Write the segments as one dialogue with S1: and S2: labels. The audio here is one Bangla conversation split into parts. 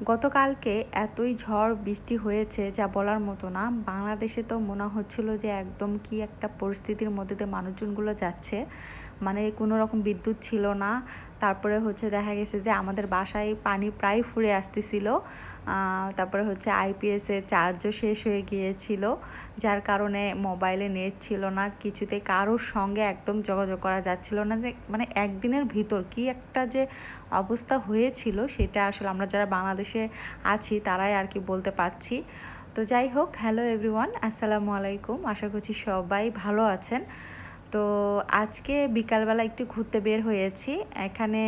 S1: গতকালকে এতই ঝড় বৃষ্টি হয়েছে যা বলার মতো না। বাংলাদেশে তো মনে হচ্ছিল যে একদম কি একটা পরিস্থিতির মধ্যে দিয়ে মানুষজনগুলো যাচ্ছে। মানে কোনো রকম বিদ্যুৎ ছিল না। তারপরে হচ্ছে দেখা গেছে যে আমাদের বাসায় পানি প্রায় ফুরে আসতেছিল। তারপরে হচ্ছে আইপিএসের চার্জও শেষ হয়ে গিয়েছিল, যার কারণে মোবাইলে নেট ছিল না, কিছুতে কারোর সঙ্গে একদম যোগাযোগ করা যাচ্ছিল না যে মানে একদিনের ভিতর কি একটা যে অবস্থা হয়েছিল সেটা আসলে আমরা যারা বাংলাদেশে আছি তারাই আর কি বলতে পারছি। তো যাই হোক হ্যালো এভরিওয়ান আসসালামু আলাইকুম, আশা করছি সবাই ভালো আছেন। তো আজকে বিকালবেলা একটু ঘুরতে বের হয়েছি। এখানে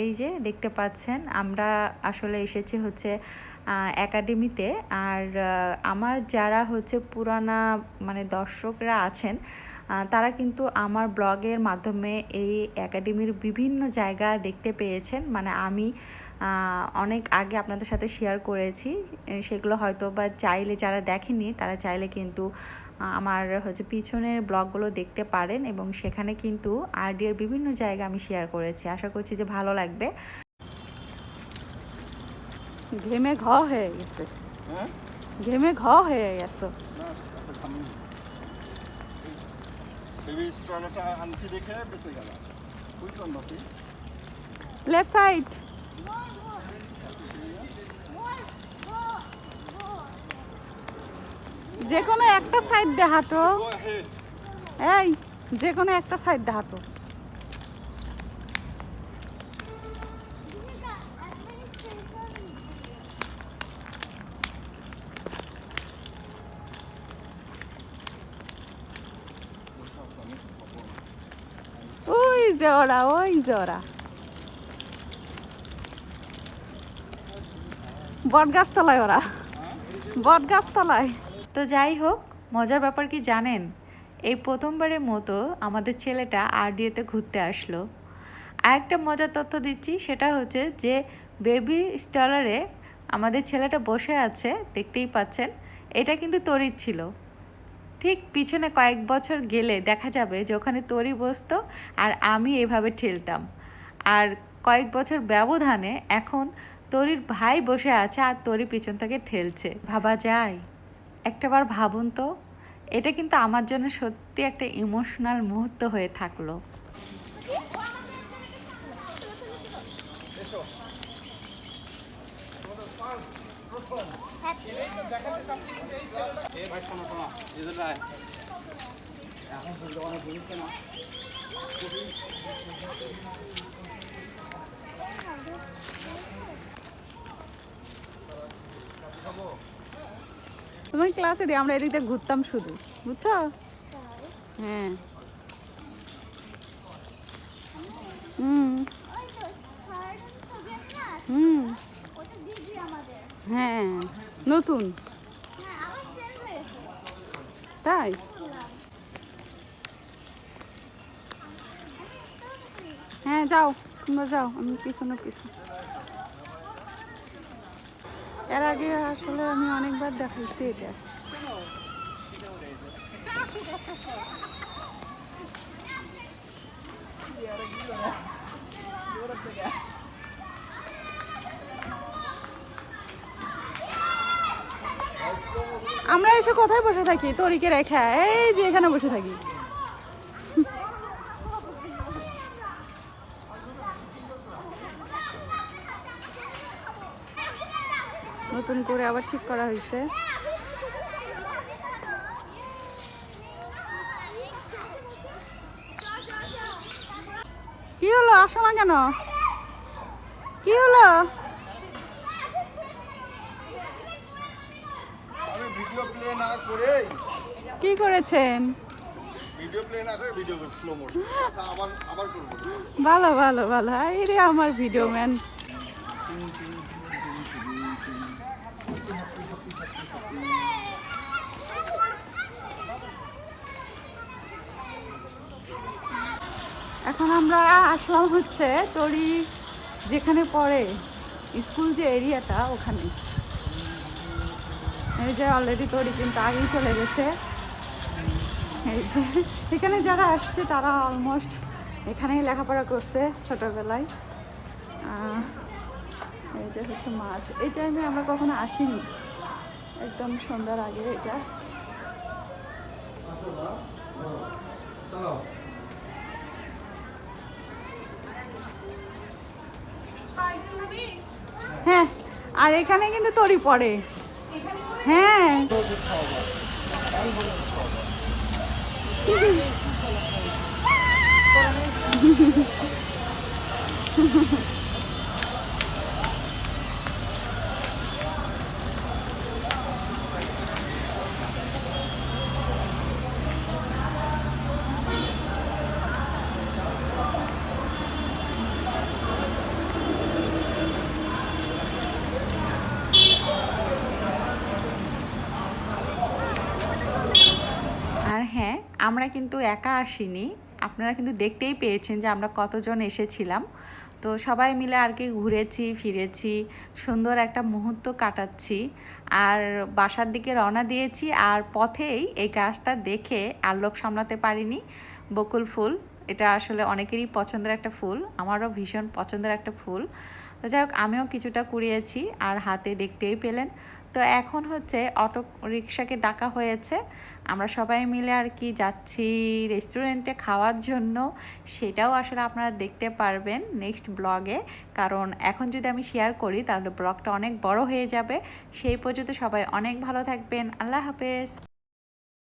S1: এই যে দেখতে পাচ্ছেন, আমরা আসলে এসেছি হচ্ছে একাডেমিতে। আর আমার যারা হচ্ছে পুরানা মানে দর্শকরা আছেন তারা কিন্তু আমার ব্লগের মাধ্যমে এই একাডেমির বিভিন্ন জায়গা দেখতে পেয়েছেন। মানে আমি অনেক আগে আপনাদের সাথে শেয়ার করেছি। সেগুলো হয়তো বা চাইলে যারা দেখেনি তারা চাইলে কিন্তু আমার হচ্ছে পিছনের ব্লগগুলো দেখতে পারেন এবং সেখানে কিন্তু আরডিএর বিভিন্ন জায়গা আমি শেয়ার করেছি। আশা করছি যে ভালো লাগবে।
S2: ঘেমে ঘ হয়ে গেছে।
S3: হ্যাঁ?
S2: ঘেমে ঘ হয়ে গেছে। লেফট সাইড যে কোনো একটা সাইড
S3: গো
S2: এই যে কোনো একটা সাইড দেখাতো। ওই যে ওরা, ওই ওরা। বট গাছতলায় ওরা। বট গাছতলায়
S1: তো যাই হোক, মজার ব্যাপার কি জানেন? এই প্রথমবারের মতো আমাদের ছেলেটা আরডিএতে ঘুরতে আসলো। আরেকটা মজার তথ্য দিচ্ছি, সেটা হচ্ছে যে বেবি স্টলারে আমাদের ছেলেটা বসে আছে, দেখতেই পাচ্ছেন। এটা কিন্তু তরির ছিল। ঠিক পিছনে কয়েক বছর গেলে দেখা যাবে যে ওখানে তরি বসতো আর আমি এভাবে ঠেলতাম। আর কয়েক বছর ব্যবধানে এখন তরির ভাই বসে আছে আর তরি পিছন থেকে ঠেলছে। ভাবা যায় একটাবার ভাবুন তো, এটা কিন্তু আমার জন্য সত্যি একটা ইমোশনাল মুহূর্ত হয়ে থাকল।
S3: এসো
S2: তোমার ক্লাসে দিয়ে আমরা এদিক দিয়ে ঘুরতাম শুধু, বুঝছ? হ্যাঁ। হুম। হুম। হ্যাঁ নতুন। তাই? হ্যাঁ যাও, তোমরা যাও, আমি পিছনে পিছনে। এর আগে আসলে আমি অনেকবার দেখাইছি এটা। আমরা এসে কোথায় বসে থাকি তরিকে রেখা, এই যে এখানে বসে থাকি। নতুন করে আবার ঠিক করা হয়েছে। কি হলো? আসো না কেন? কি হলো?
S3: ভিডিও প্লে না করে
S2: কি করেছেন?
S3: ভিডিও প্লে না করে ভিডিও করে স্লো মোশন আচ্ছা আবার আবার করব।
S2: ভালো ভালো ভালো। এই রে আমার ভিডিও ম্যান এখন আমরা আসলাম হচ্ছে তোরই যেখানে পড়ে, স্কুল যে এরিয়াটা ওখানে। এই যে অলরেডি তোরই কিন্তু আগেই চলে গেছে। এই যে, এখানে যারা আসছে তারা অলমোস্ট এখানেই লেখাপড়া করছে ছোটবেলায়। যে হচ্ছে মাঠ। এই টাইমে আমরা কখনো আসিনি। একদম সন্ধ্যার আগে এটা। হ্যাঁ আর এখানে কিন্তু তরি পড়ে। হ্যাঁ।
S1: হ্যাঁ আমরা কিন্তু একা আসিনি। আপনারা কিন্তু দেখতেই পেয়েছেন যে আমরা কতজন এসেছিলাম। তো সবাই মিলে আর কি ঘুরেছি, ফিরেছি, সুন্দর একটা মুহূর্ত কাটাচ্ছি। আর বাসার দিকে রওনা দিয়েছি, আর পথেই এই গাছটা দেখে আর সামলাতে পারিনি। বকুল ফুল, এটা আসলে অনেকেরই পছন্দের একটা ফুল, আমারও ভীষণ পছন্দের একটা ফুল। তো যাই হোক, আমিও কিছুটা কুড়িয়েছি, আর হাতে দেখতেই পেলেন। তো এখন হচ্ছে অটো রিক্সাকে ডাকা হয়েছে। আমরা সবাই মিলে আর কি যাচ্ছি রেস্টুরেন্টে খাওয়ার জন্য। সেটাও আসলে আপনারা দেখতে পারবেন নেক্সট ব্লগে কারণ এখন যদি আমি শেয়ার করি, তাহলে ব্লগটা অনেক বড় হয়ে যাবে। সেই পর্যন্ত সবাই অনেক ভালো থাকবেন। আল্লাহ হাফেজ।